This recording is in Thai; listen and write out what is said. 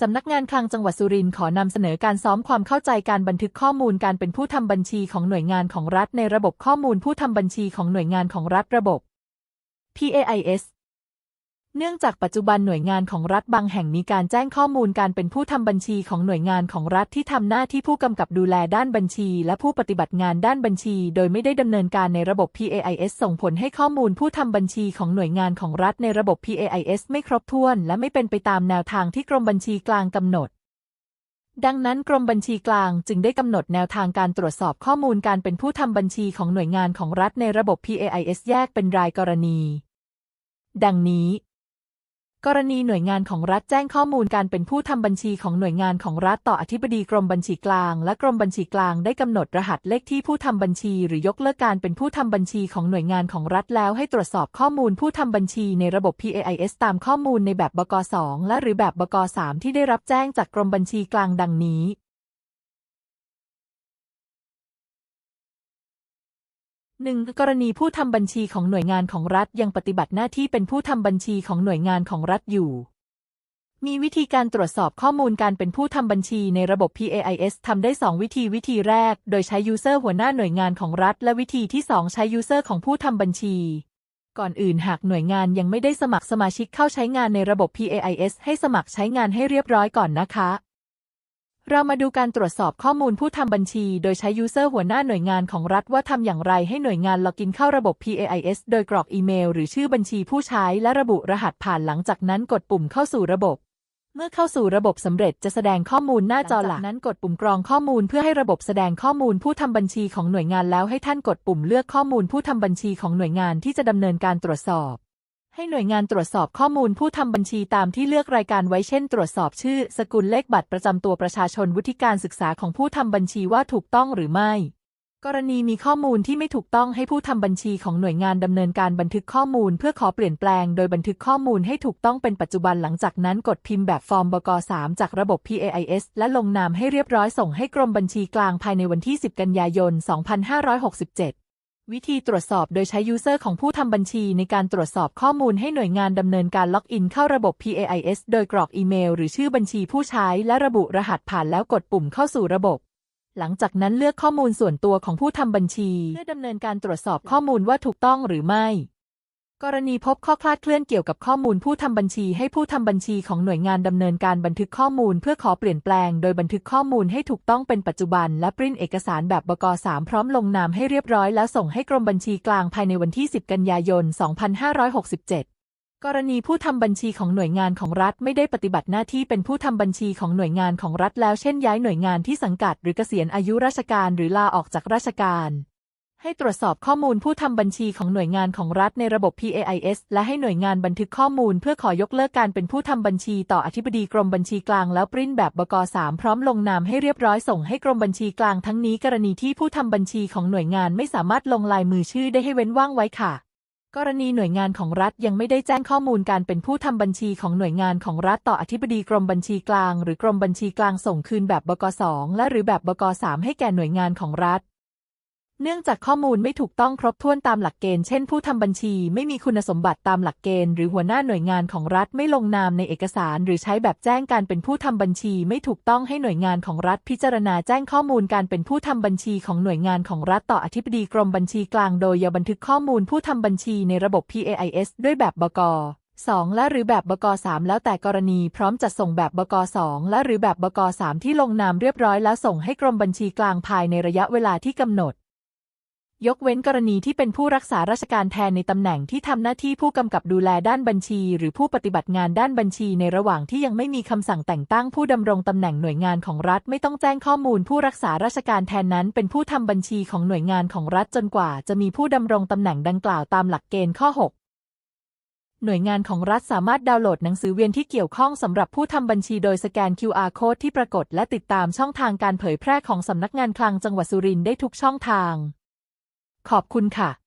สำนักงานคลังจังหวัดสุรินทร์ขอนำเสนอการซ้อมความเข้าใจการบันทึกข้อมูลการเป็นผู้ทำบัญชีของหน่วยงานของรัฐในระบบข้อมูลผู้ทำบัญชีของหน่วยงานของรัฐระบบ PAIS เนื่องจากปัจจุบันหน่วยงานของรัฐบางแห่งมีการแจ้งข้อมูลการเป็นผู้ทำบัญชีของหน่วยงานของรัฐที่ทำหน้าที่ผู้กำกับดูแลด้านบัญชี และผู้ปฏิบัติงานด้านบัญชี โดยไม่ได้ดำเนินการในระบบ PAIS ส่งผลให้ข้อมูลผู้ทำบัญชีของหน่วยงานของรัฐในระบบ PAIS ไม่ครบถ้วน และไม่เป็นไปตามแนวทางที่กรมบัญชีกลางกำหนดดังนั้นกรมบัญชีกลางจึงได้กำหนดแนวทางการตรวจสอบข้อมูลการเป็นผู้ทำบัญชีของหน่วยงานของรัฐในระบบ PAIS แยกเป็นรายกรณี ดังนี้ กรณีหน่วยงานของรัฐแจ้งข้อมูลการเป็นผู้ทำบัญชีของหน่วยงานของรัฐต่ออธิบดีกรมบัญชีกลาง และกรมบัญชีกลางได้กำหนดรหัสเลขที่ผู้ทำบัญชีหรือยกเลิกการเป็นผู้ทำบัญชีของหน่วยงานของรัฐแล้วให้ตรวจสอบข้อมูลผู้ทำบัญชีในระบบ PAIS ตามข้อมูลในแบบบก 2 และหรือแบบบก 3 ที่ได้รับแจ้งจากกรมบัญชีกลางดังนี้ หนึ่งกรณีผู้ทำบัญชีของหน่วยงานของรัฐยังปฏิบัติหน้าที่เป็นผู้ทำบัญชีของหน่วยงานของรัฐอยู่ มีวิธีการตรวจสอบข้อมูลการเป็นผู้ทำบัญชีในระบบ PAIS ทำได้ 2 วิธีวิธีแรก โดยใช้ User หัวหน้าหน่วยงานของรัฐ และวิธีที่ 2 ใช้ User ของผู้ทำบัญชี ก่อนอื่นหากหน่วยงานยังไม่ได้สมัครสมาชิกเข้าใช้งานในระบบ PAIS ให้สมัครใช้งานให้เรียบร้อยก่อนนะคะ เรามาดูการตรวจสอบข้อมูลผู้ทำบัญชี โดยใช้ User หัวหน้าหน่วยงานของรัฐว่าทำอย่างไรให้หน่วยงานล็อกอินเข้าระบบ PAIS โดยกรอกอีเมล หรือชื่อบัญชีผู้ใช้และระบุรหัสผ่านหลังจากนั้นกดปุ่มเข้าสู่ระบบ เมื่อเข้าสู่ระบบสำเร็จจะแสดงข้อมูลหน้าจอหลักนั้นกดปุ่มกรองข้อมูลเพื่อให้ระบบแสดงข้อมูลผู้ทำบัญชีของหน่วยงานแล้วให้ท่านกดปุ่มเลือกข้อมูลผู้ทำบัญชีของหน่วยงานที่จะดำเนินการตรวจสอบ ให้หน่วยงานตรวจสอบข้อมูลผู้ทำบัญชีตามที่เลือกรายการไว้เช่น ตรวจสอบชื่อ สกุลเลขบัตรประจำตัวประชาชนวุฒิการศึกษาของผู้ทำบัญชีว่าถูกต้องหรือไม่ กรณีมีข้อมูลที่ไม่ถูกต้องให้ผู้ทำบัญชีของหน่วยงานดำเนินการบันทึกข้อมูล เพื่อขอเปลี่ยนแปลง โดยบันทึกข้อมูลให้ถูกต้องเป็นปัจจุบันหลังจากนั้นกดพิมพ์แบบฟอร์มบก 3 จากระบบ PAIS และลงนามให้เรียบร้อยส่งให้กรมบัญชีกลางภายในวันที่ 10 กันยายน 2567 วิธีตรวจสอบโดยใช้ยูเซอร์ของผู้ทำบัญชีในการตรวจสอบข้อมูลให้หน่วยงานดำเนินการล็อกอินเข้าระบบ PAIS โดยกรอกอีเมล หรือชื่อบัญชีผู้ใช้และระบุรหัสผ่านแล้วกดปุ่มเข้าสู่ระบบ หลังจากนั้นเลือกข้อมูลส่วนตัวของผู้ทำบัญชี เพื่อดำเนินการตรวจสอบข้อมูลว่าถูกต้องหรือไม่ กรณีพบข้อคลาดเคลื่อนเกี่ยวกับข้อมูลผู้ทำบัญชีให้ผู้ทำบัญชีของหน่วยงานดำเนินการบันทึกข้อมูลเพื่อขอเปลี่ยนแปลง โดยบันทึกข้อมูลให้ถูกต้องเป็นปัจจุบัน และปริ้นเอกสารแบบบก3พร้อมลงนามให้เรียบร้อยแล้วส่งให้กรมบัญชีกลางภายในวันที่ 10 กันยายน 2567กรณีผู้ทำบัญชีของหน่วยงานของรัฐไม่ได้ปฏิบัติหน้าที่เป็นผู้ทำบัญชีของหน่วยงานของรัฐแล้วเช่นย้ายหน่วยงานที่สังกัดหรือเกษียณอายุราชการหรือลาออกจากราชการ ให้ตรวจสอบข้อมูลผู้ทำบัญชีของหน่วยงานของรัฐในระบบ PAIS และให้หน่วยงานบันทึกข้อมูลเพื่อขอยกเลิกการเป็นผู้ทำบัญชีต่ออธิบดีกรมบัญชีกลางแล้วปริ้นแบบบก3พร้อมลงนามให้เรียบร้อยส่งให้กรมบัญชีกลางทั้งนี้กรณีที่ผู้ทำบัญชีของหน่วยงานไม่สามารถลงลายมือชื่อได้ให้เว้นว่างไว้ค่ะกรณีหน่วยงานของรัฐยังไม่ได้แจ้งข้อมูลการเป็นผู้ทำบัญชีของหน่วยงานของรัฐต่ออธิบดีกรมบัญชีกลาง หรือกรมบัญชีกลางส่งคืนแบบบก2และหรือแบบบก3ให้แก่หน่วยงานของรัฐ เนื่องจากข้อมูลไม่ถูกต้องครบถ้วนตามหลักเกณฑ์ เช่นผู้ทำบัญชีไม่มีคุณสมบัติตามหลักเกณฑ์ หรือหัวหน้าหน่วยงานของรัฐไม่ลงนามในเอกสาร หรือใช้แบบแจ้งการเป็นผู้ทำบัญชีไม่ถูกต้องให้หน่วยงานของรัฐพิจารณาแจ้งข้อมูลการเป็นผู้ทำบัญชีของหน่วยงานของรัฐต่ออธิบดีกรมบัญชีกลางโดยอย่าบันทึกข้อมูลผู้ทำบัญชีในระบบ PAIS ด้วยแบบบก 2 และหรือแบบบก 3 แล้วแต่กรณีพร้อมจัดส่งแบบบก 2 และหรือแบบบก 3 ที่ลงนามเรียบร้อยแล้วส่งให้กรมบัญชีกลางภายในระยะเวลาที่กำหนด ยกเว้นกรณีที่เป็นผู้รักษาราชการแทนในตำแหน่งที่ทำหน้าที่ผู้กำกับดูแลด้านบัญชี หรือผู้ปฏิบัติงานด้านบัญชีในระหว่างที่ยังไม่มีคำสั่งแต่งตั้งผู้ดำรงตำแหน่งหน่วยงานของรัฐไม่ต้องแจ้งข้อมูลผู้รักษาราชการแทนนั้น เป็นผู้ทำบัญชีของหน่วยงานของรัฐจนกว่า จะมีผู้ดำรงตำแหน่งดังกล่าวตามหลักเกณฑ์ข้อ 6หน่วยงานของรัฐสามารถดาวน์โหลดหนังสือเวียนที่เกี่ยวข้องสำหรับผู้ทำบัญชีโดยสแกน QR Code ที่ปรากฏและติดตามช่องทางการเผยแพร่ของสำนักงานคลังจังหวัดสุรินทร์ได้ทุกช่องทาง ขอบคุณค่ะ